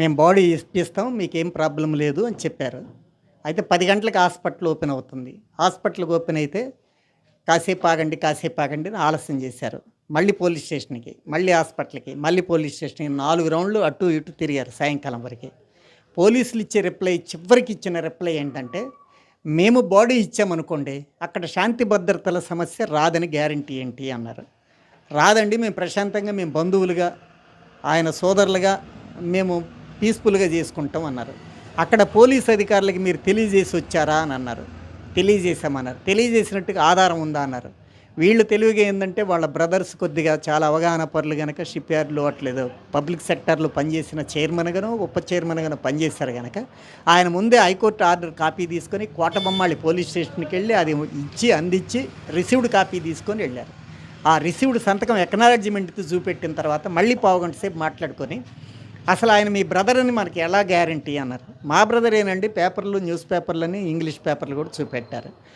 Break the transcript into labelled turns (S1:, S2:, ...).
S1: మేము బాడీ ఇప్పిస్తాం మీకేం ప్రాబ్లం లేదు అని చెప్పారు. అయితే పది గంటలకు హాస్పిటల్ ఓపెన్ అవుతుంది. హాస్పిటల్కి ఓపెన్ అయితే కాసేపు ఆగండి కాసేపు ఆగండి అని ఆలస్యం చేశారు. మళ్ళీ పోలీస్ స్టేషన్కి మళ్ళీ హాస్పిటల్కి మళ్ళీ పోలీస్ స్టేషన్కి నాలుగు రౌండ్లు అటు ఇటు తిరిగారు సాయంకాలం వరకు. పోలీసులు ఇచ్చే రిప్లై చివరికి ఇచ్చిన రిప్లై ఏంటంటే మేము బాడీ ఇచ్చామనుకోండి అక్కడ శాంతి భద్రతల సమస్య రాదని గ్యారంటీ ఏంటి? అన్నారు. రాదండి మేము ప్రశాంతంగా మేము బంధువులుగా ఆయన సోదరులుగా మేము పీస్ఫుల్గా చేసుకుంటాం అన్నారు. అక్కడ పోలీస్ అధికారులకి మీరు తెలియజేసి వచ్చారా అని అన్నారు. తెలియజేశామన్నారు. తెలియజేసినట్టుగా ఆధారం ఉందా అన్నారు. వీళ్ళు తెలివిగా ఏంటంటే వాళ్ళ బ్రదర్స్ కొద్దిగా చాలా అవగాహన పరులు కనుక షిప్ యార్డ్లు అట్లేదు పబ్లిక్ సెక్టర్లో పనిచేసిన చైర్మన్గాను ఉప చైర్మన్గాను పనిచేశారు కనుక ఆయన ముందే హైకోర్టు ఆర్డర్ కాపీ తీసుకొని కోటబొమ్మాళి పోలీస్ స్టేషన్కి వెళ్ళి అది ఇచ్చి అందించి రిసీవ్డ్ కాపీ తీసుకొని వెళ్ళారు. ఆ రిసీవ్డ్ సంతకం ఎక్నాలజ్మెంట్తో చూపెట్టిన తర్వాత మళ్ళీ పావుగంట సేపు మాట్లాడుకొని అసలు ఆయన మీ బ్రదర్ అని మనకి ఎలా గ్యారంటీ అన్నారు? మా బ్రదర్ ఏనండి పేపర్లు న్యూస్ పేపర్లని ఇంగ్లీష్ పేపర్లు కూడా చూపెట్టారు.